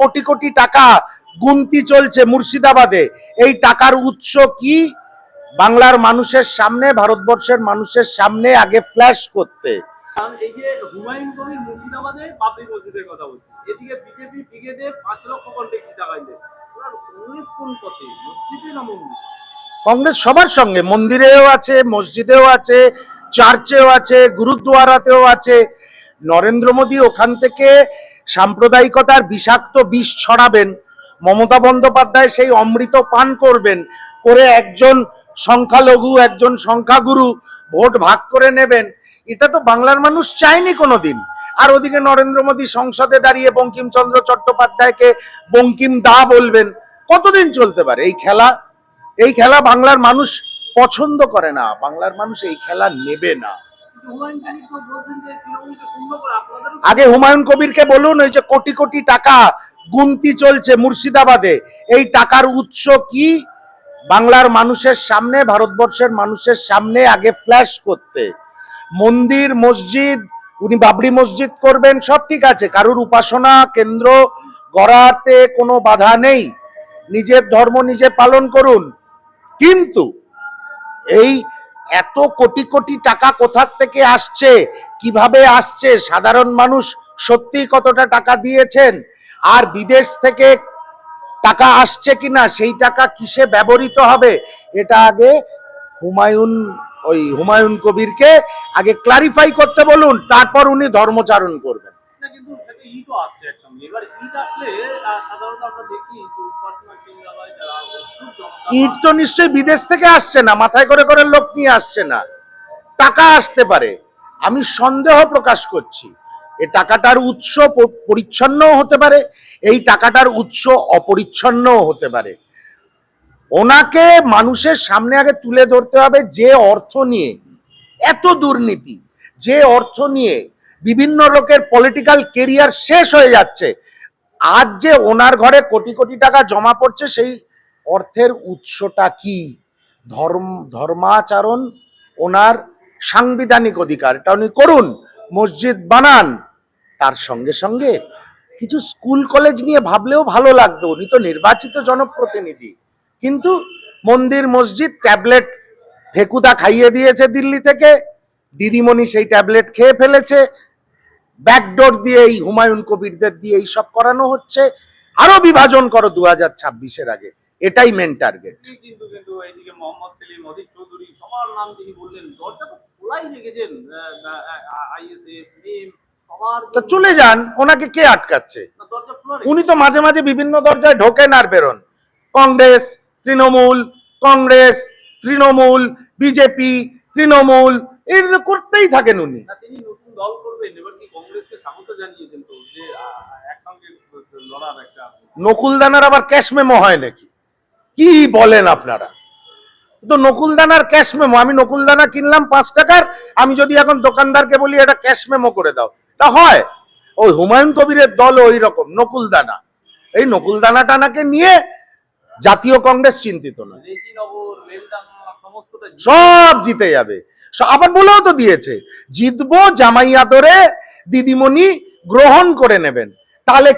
কোটি কোটি টাকা গুনতি চলছে মুর্শিদাবাদে। এই টাকার উৎস কি? বাংলার মানুষের সামনে ভারতবর্ষের মানুষের সামনে আগে ফ্ল্যাশ করতে। এই যে হুমায়ুন কবির মুর্শিদাবাদে বাবরি মসজিদের কথা বলছি। এদিকে বিজেপি ব্রিগেডে পাঁচ লক্ষ কন্টেক্ট টাকা কংগ্রেস কোন পথে? মসজিদে না মন্দির? কংগ্রেস সবার সঙ্গে। মন্দিরেও আছে মসজিদেও আছে চার্চেও আছে গুরুদ্বারাতেও আছে। নরেন্দ্র মোদী ওখান থেকে সাম্প্রদায়িকতার বিষাক্ত বিষ ছড়াবেন। মমতা বন্দ্যোপাধ্যায় সেই অমৃত পান করবেন, করে একজন সংখ্যালঘু, একজন সংখ্যাগুরু ভোট ভাগ করে নেবেন। এটা তো বাংলার মানুষ চায়নি কোনোদিন। আর ওদিকে নরেন্দ্র মোদী সংসদে দাঁড়িয়ে বঙ্কিমচন্দ্র চট্টোপাধ্যায়কে বঙ্কিম দা বলবেন, কতদিন চলতে পারে? এই খেলা এই খেলা বাংলার মানুষ পছন্দ করে না। বাংলার মানুষ এই খেলা নেবে না। আগে হুমায়ুন কবিরকে বলুন, ওই যে কোটি কোটি টাকা গুনতি চলছে মুর্শিদাবাদে। এই টাকার উৎস কি? বাংলার মানুষের সামনে, ভারতবর্ষের মানুষের সামনে আগে ফ্ল্যাশ করতে। মন্দির, মসজিদ, উনি বাবরি মসজিদ করবেন, সব ঠিক আছে। কারুর উপাসনা, কেন্দ্র গড়াতে কোনো বাধা নেই। নিজের ধর্ম নিজে পালন করুন। কিন্তু এই এত কোটি কোটি টাকা কোথার থেকে আসছে? কীভাবে আসছে? সাধারণ মানুষ সত্যি কতটা টাকা দিয়েছেন? আর বিদেশ থেকে টাকা আসছে কিনা? সেই টাকা কিসে ব্যবহৃত হবে? এটা আগে হুমায়ুন, ওই হুমায়ুন কবিরকে আগে ক্লারিফাই করতে বলুন, তারপর উনি ধর্মচারণ করবেন। কিন্তু ইট তো নিশ্চয়ই বিদেশ থেকে আসছে না, মাথায় করে করে লোক নিয়ে আসছে না। টাকা আসতে পারে। আমি সন্দেহ প্রকাশ করছি। এ টাকাটার উৎস প- পরিচ্ছন্নও হতে পারে, এই টাকাটার উৎস অপরিচ্ছন্নও হতে পারে। ওনাকে মানুষের সামনে আগে তুলে ধরতে হবে যে অর্থ নিয়ে। এত দুর্নীতি, যে অর্থ নিয়ে বিভিন্ন লোকের পলিটিক্যাল কেরিয়ার শেষ হয়ে যাচ্ছে। আজ যে ওনার ঘরে কোটি কোটি টাকা জমা পড়ছে, সেই অর্থের উৎসটা কি? ধর্ম, ধর্মাচরণ, ওনার সাংবিধানিক অধিকার। এটা উনি করুন, মসজিদ বানান। তার সঙ্গে সঙ্গে কিছু স্কুল, কলেজ নিয়ে ভাবলেও ভালো লাগতো। উনি তো নির্বাচিত জনপ্রতিনিধি। কিন্তু মন্দির, মসজিদ, ট্যাবলেট ফেকুদা খাইয়ে দিয়েছে দিল্লি থেকে। দিদিমণি সেই ট্যাবলেট খেয়ে ফেলেছে। ব্যাকডোর দিয়ে এই হুমায়ুন কবিরদের দিয়ে এই সব করানো হচ্ছে। আরও বিভাজন করো দু হাজার ছাব্বিশের আগে। এটাই মেন টার্গেট কিন্তু কিন্তু এইদিকে মোহাম্মদ সেলিম অধিক চৌধুরী সবার নাম তিনি বললেন দরজা তো খোলাই রেখেছেন আইএসএফ নিম তো চলে যান ওনাকে কে আটকাচ্ছে? উনি তো মাঝে মাঝে বিভিন্ন দরজায় ঢোকেন আর বেরোন। কংগ্রেস তৃণমূল কংগ্রেস তৃণমূল বিজেপি তৃণমূল এই করতেই থাকেন উনি। না তিনি নতুন দল করবেন এবার কি কংগ্রেসকে স্বাগত জানিয়েছেন তো যে আহ, একসঙ্গে লড়ার একটা নকুলদানার আবার ক্যাশ মেমো হয় নাকি? কি বলেন আপনারা? তো নকুলদানার ক্যাশ মেমো, আমি নকুলদানা কিনলাম পাঁচ টাকার, আমি যদি এখন দোকানদারকে বলি এটা ক্যাশ মেমো করে দাও। তা হয়। ওই হুমায়ুন কবিরের দল ওই রকম নকুলদানা। এই নকুলদানাটা নাকে নিয়ে জাতীয় কংগ্রেস চিন্তিত নয়। সব জিতে যাবে। আবার বলেও তো দিয়েছে, জিতবো জামাইয়া ধরে দিদিমণি গ্রহণ করে নেবেন। তাহলে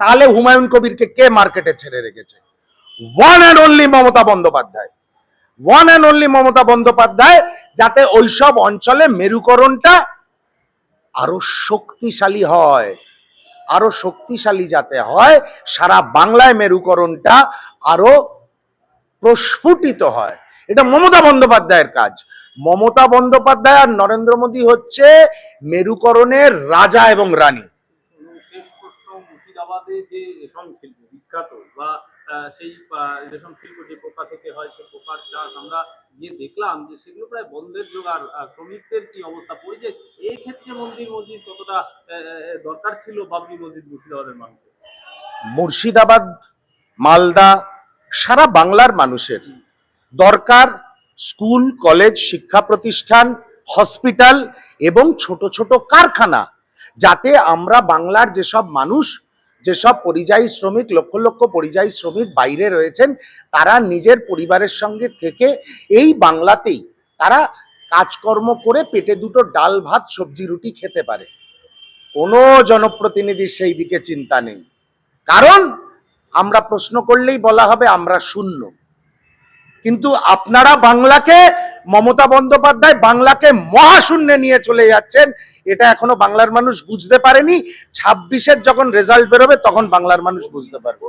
তাহলে হুমায়ুন কবিরকে কে মার্কেটে ছেড়ে রেখেছে? One and only Mamata Bandyopadhyay. One and only Mamata Bandyopadhyay, যাতে ওইসব অঞ্চলে মেরুকরণটা আরও শক্তিশালী হয়। আরও শক্তিশালী যাতে হয়, সারা বাংলায় মেরুকরণটা আরও প্রস্ফুটিত হয়। এটা মমতা বন্দ্যোপাধ্যায়ের কাজ। মমতা বন্দ্যোপাধ্যায় আর নরেন্দ্র মোদী হচ্ছে মেরুকরণের রাজা এবং রানী। বিখ্যাত বা সেই রেশম শিল্প যে পোকা থেকে হয়, সে পোকার চাষ আমরা গিয়ে দেখলাম যে সেগুলো প্রায় বন্ধের আর শ্রমিকদের কি অবস্থা? পড়েছে এই ক্ষেত্রে মন্দির মসজিদ কতটা দরকার ছিল বাবরি মসজিদ মুর্শিদাবাদের মানুষের? মুর্শিদাবাদ, মালদা, সারা বাংলার মানুষের দরকার স্কুল, কলেজ, শিক্ষা প্রতিষ্ঠান, হসপিটাল এবং ছোট ছোট কারখানা, যাতে আমরা বাংলার যেসব মানুষ যেসব পরিযায়ী শ্রমিক, লক্ষ লক্ষ পরিযায়ী শ্রমিক বাইরে রয়েছেন, তারা নিজের পরিবারের সঙ্গে থেকে এই বাংলাতেই তারা কাজকর্ম করে পেটে দুটো ডাল, ভাত, সবজি, রুটি খেতে পারে। কোনো জনপ্রতিনিধির সেই দিকে চিন্তা নেই। কারণ আমরা প্রশ্ন করলেই বলা হবে আমরা শূন্য। কিন্তু আপনারা বাংলাকে মমতা বন্দ্যোপাধ্যায় বাংলাকে মহাশূন্যে নিয়ে চলে যাচ্ছেন। এটা এখনও বাংলার মানুষ বুঝতে পারেনি। ছাব্বিশের যখন রেজাল্ট বেরোবে তখন বাংলার মানুষ বুঝতে পারবে।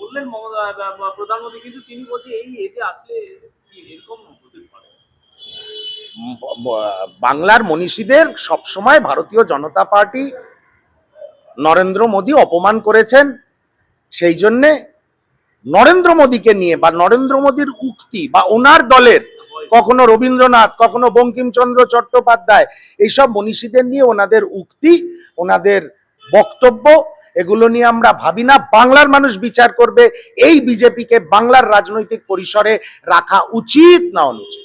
বললেন প্রধানমন্ত্রী কিন্তু তিনি এই আসলে এরকম বাংলার মনীষীদের সবসময় ভারতীয় জনতা পার্টি নরেন্দ্র মোদী অপমান করেছেন। সেই জন্যে নরেন্দ্র মোদীকে নিয়ে বা নরেন্দ্র মোদীর উক্তি বা ওনার দলের, কখনো রবীন্দ্রনাথ, কখনো বঙ্কিমচন্দ্র চট্টোপাধ্যায়, এইসব মনীষীদের নিয়ে ওনাদের উক্তি, ওনাদের বক্তব্য, এগুলো নিয়ে আমরা ভাবি না। বাংলার মানুষ বিচার করবে, এই বিজেপিকে বাংলার রাজনৈতিক পরিসরে রাখা উচিত না অনুচিত?